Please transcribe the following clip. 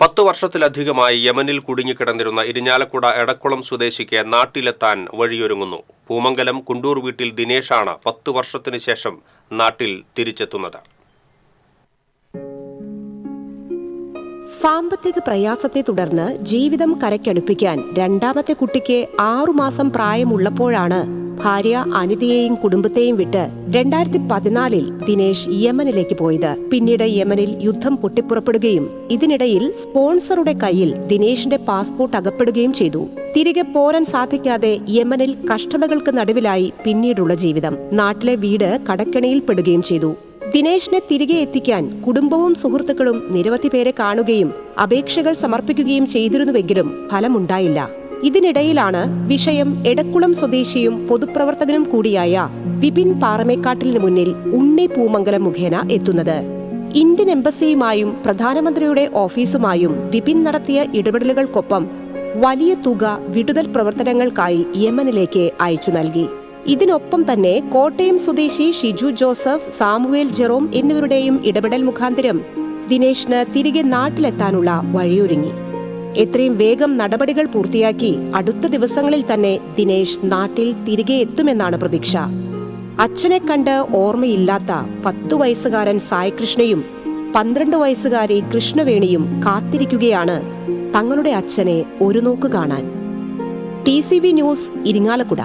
പത്ത് വർഷത്തിലധികമായി യമനിൽ കുടുങ്ങിക്കിടന്നിരുന്ന ഇരിഞ്ഞാലക്കുട എടക്കുളം സ്വദേശിക്ക് നാട്ടിലെത്താൻ വഴിയൊരുങ്ങുന്നു. പൂമംഗലം കുണ്ടൂർ വീട്ടിൽ ദിനേശാണ് പത്ത് വർഷത്തിനു ശേഷം നാട്ടിൽ തിരിച്ചെത്തുന്നത്. സാമ്പത്തിക പ്രയാസത്തെ തുടർന്ന് ജീവിതം കരയ്ക്കടുപ്പിക്കാൻ രണ്ടാമത്തെ കുട്ടിക്ക് ആറുമാസം പ്രായമുള്ളപ്പോഴാണ് ഭാര്യ അനിതയെയും കുടുംബത്തെയും വിട്ട് രണ്ടായിരത്തി പതിനാലിൽ ദിനേശ് യമനിലേക്ക് പോയത്. പിന്നീട് യമനിൽ യുദ്ധം പൊട്ടിപ്പുറപ്പെടുകയും ഇതിനിടയിൽ സ്പോൺസറുടെ കയ്യിൽ ദിനേശിന്റെ പാസ്പോർട്ട് അകപ്പെടുകയും ചെയ്തു. തിരികെ പോരാൻ സാധിക്കാതെ യമനിൽ കഷ്ടതകൾക്ക് നടുവിലായി പിന്നീടുള്ള ജീവിതം. നാട്ടിലെ വീട് കടക്കണിയിൽപ്പെടുകയും ചെയ്തു. ദിനേഷിനെ തിരികെ എത്തിക്കാൻ കുടുംബവും സുഹൃത്തുക്കളും നിരവധി പേരെ കാണുകയും അപേക്ഷകൾ സമർപ്പിക്കുകയും ചെയ്തിരുന്നുവെങ്കിലും ഫലമുണ്ടായില്ല. ഇതിനിടയിലാണ് വിഷയം എടക്കുളം സ്വദേശിയും പൊതുപ്രവർത്തകനും കൂടിയായ വിപിൻ പാറമേക്കാട്ടിലിന് മുന്നിൽ ഉണ്ണി പൂമംഗലം മുഖേന എത്തുന്നത്. ഇന്ത്യൻ എംബസിയുമായും പ്രധാനമന്ത്രിയുടെ ഓഫീസുമായും വിപിൻ നടത്തിയ ഇടപെടലുകൾക്കൊപ്പം വലിയ തുക വിടുതൽ പ്രവർത്തനങ്ങൾക്കായി യമനിലേക്ക് അയച്ചു നൽകി. ഇതിനൊപ്പം തന്നെ കോട്ടയം സ്വദേശി ഷിജു ജോസഫ് സാമുവേൽ ജെറോം എന്നിവരുടെയും ഇടപെടൽ മുഖാന്തരം ദിനേശിന് തിരികെ നാട്ടിലെത്താനുള്ള വഴിയൊരുങ്ങി. എത്രയും വേഗം നടപടികൾ പൂർത്തിയാക്കി അടുത്ത ദിവസങ്ങളിൽ തന്നെ ദിനേശ് നാട്ടിൽ തിരികെ എത്തുമെന്നാണ് പ്രതീക്ഷ. അച്ഛനെ കണ്ട് ഓർമ്മയില്ലാത്ത പത്തു വയസ്സുകാരൻ സായികൃഷ്ണയും പന്ത്രണ്ട് വയസ്സുകാരി കൃഷ്ണവേണിയും കാത്തിരിക്കുകയാണ് തങ്ങളുടെ അച്ഛനെ ഒരു നോക്ക് കാണാൻ. T news Irinjalakuda.